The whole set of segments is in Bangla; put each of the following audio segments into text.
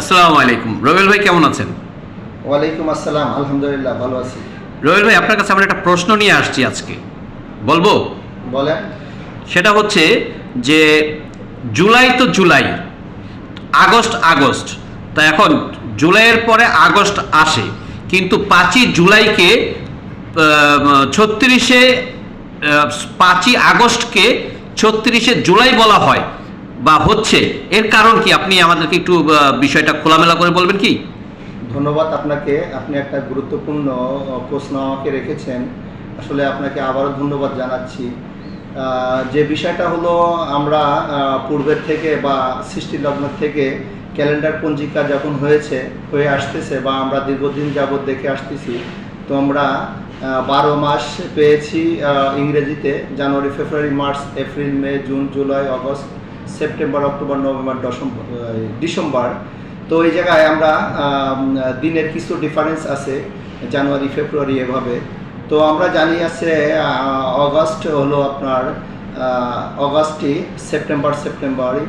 আসসালামু আলাইকুম। রবিউল ভাই কেমন আছেন? ওয়ালাইকুম আসসালাম আলহামদুলিল্লাহ ভালো আছি। রবিউল ভাই আপনার কাছে আমরা একটা প্রশ্ন নিয়ে আসছি আজকে। বলব? বলেন। সেটা হচ্ছে যে জুলাই তো জুলাই আগস্ট আগস্ট। তা এখন জুলাইয়ের পরে আগস্ট আসে কিন্তু পাঁচই জুলাইকে ছত্রিশে পাঁচই আগস্টকে ছত্রিশে জুলাই বলা হয়। বা হচ্ছে, এর কারণ কি? আপনি আমাদেরকে একটু বিষয়টা খোলামেলা করে বলবেন কি? ধন্যবাদ আপনাকে। আপনি একটা গুরুত্বপূর্ণ প্রশ্ন আমাকে রেখেছেন। আসলে আপনাকে আবারও ধন্যবাদ জানাচ্ছি। যে বিষয়টা হলো আমরা পূর্বের থেকে বা সৃষ্টি লগ্ন থেকে ক্যালেন্ডার পঞ্জিকা যখন হয়েছে, হয়ে আসতেছে বা আমরা দীর্ঘদিন যাবৎ দেখে আসতেছি, তো আমরা বারো মাস পেয়েছি ইংরেজিতে, January, February, March, April, May, June, July August September October November ah, December. তো এই জায়গায় আমরা দিনের কিছু ডিফারেন্স আছে জানুয়ারি ফেব্রুয়ারি এভাবে। তো আমরা জানি আছে অগস্ট হলো আপনার অগস্টই সেপ্টেম্বর সেপ্টেম্বরই।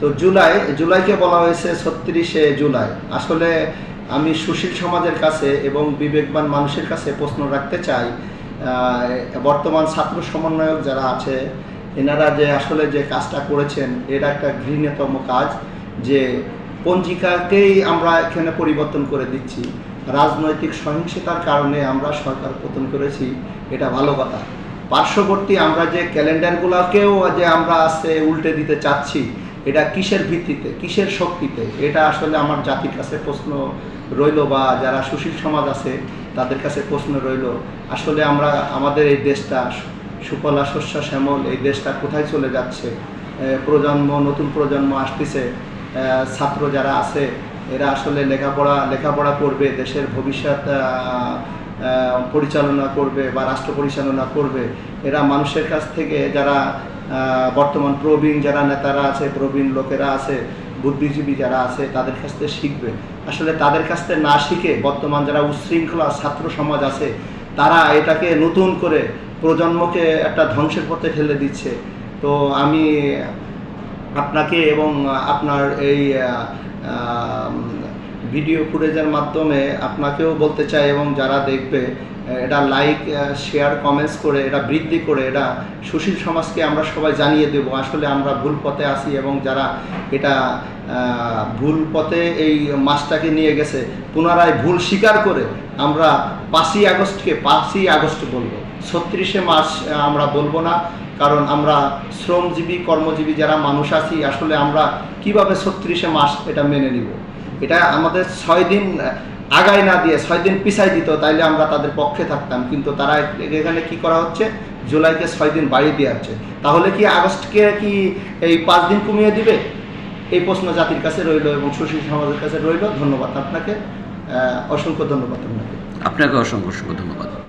তো জুলাই জুলাইকে বলা হয়েছে ছত্রিশে জুলাই। আসলে আমি সুশীল সমাজের কাছে এবং বিবেকবান মানুষের কাছে প্রশ্ন রাখতে চাই বর্তমান ছাত্র সমন্বয়ক যারা আছে এনারা যে আসলে যে কাজটা করেছেন এটা একটা ঘৃণ্যতম কাজ যে পঞ্জিকাকেই আমরা এখানে পরিবর্তন করে দিচ্ছি। রাজনৈতিক সহিংসতার কারণে আমরা সরকার পতন করেছি, এটা ভালো কথা। পার্শ্ববর্তী আমরা যে ক্যালেন্ডারগুলোকেও যে আমরা আজকে উল্টে দিতে চাচ্ছি, এটা কিসের ভিত্তিতে, কিসের শক্তিতে, এটা আসলে আমার জাতির কাছে প্রশ্ন রইল বা যারা সুশীল সমাজ আছে, তাদের কাছে প্রশ্ন রইল। আসলে আমরা, আমাদের এই দেশটা সুফলা শস্য, শ্যামল, এই দেশটা কোথায় চলে যাচ্ছে? প্রজন্ম, নতুন প্রজন্ম আসতেছে। ছাত্র যারা আছে, এরা আসলে লেখাপড়া লেখাপড়া করবে, দেশের ভবিষ্যৎ পরিচালনা করবে বা রাষ্ট্র পরিচালনা করবে। এরা মানুষের কাছ থেকে যারা বর্তমান প্রবীণ যারা নেতারা আছে, প্রবীণ লোকেরা আছে, বুদ্ধিজীবী যারা আছে, তাদের কাছ থেকে শিখবে। আসলে তাদের কাছ থেকে না শিখে বর্তমান যারা উচ্ছৃঙ্খলা ছাত্র সমাজ আছে, তারা এটাকে নতুন করে প্রজন্মকে একটা ধ্বংসের পথে ঠেলে দিচ্ছে। তো আমি আপনাকে এবং আপনার এই ভিডিও ফুটেজের মাধ্যমে আপনাকেও বলতে চাই এবং যারা দেখবে এটা লাইক শেয়ার কমেন্টস করে, এটা বৃদ্ধি করে, এটা সুশীল সমাজকে আমরা সবাই জানিয়ে দেব। আসলে আমরা ভুল পথে আসি এবং যারা এটা ভুল পথে এই মাসটাকে নিয়ে গেছে, পুনরায় ভুল স্বীকার করে আমরা পাঁচই আগস্টকে পাঁচই আগস্ট বলব। ছত্রিশে মাস আমরা বলব না, কারণ আমরা শ্রমজীবী, কর্মজীবী যারা মানুষ আছি, আসলে আমরা কীভাবে ছত্রিশে মাস এটা মেনে নিব? এটা আমাদের ছয় দিন আগায় না দিয়ে ছয় দিন পিছাই দিত, তাইলে আমরা তাদের পক্ষে থাকতাম। কিন্তু তারা এখানে কি করা হচ্ছে? জুলাইকে ছয় দিন বাড়িয়ে দেওয়া হচ্ছে। তাহলে কি আগস্টকে কি এই পাঁচ দিন কমিয়ে দিবে? এই প্রশ্ন জাতির কাছে রইল এবং সুশীল সমাজের কাছে রইল। ধন্যবাদ আপনাকে। অসংখ্য ধন্যবাদ আপনাকে। আপনাকে অসংখ্য অসংখ্য ধন্যবাদ।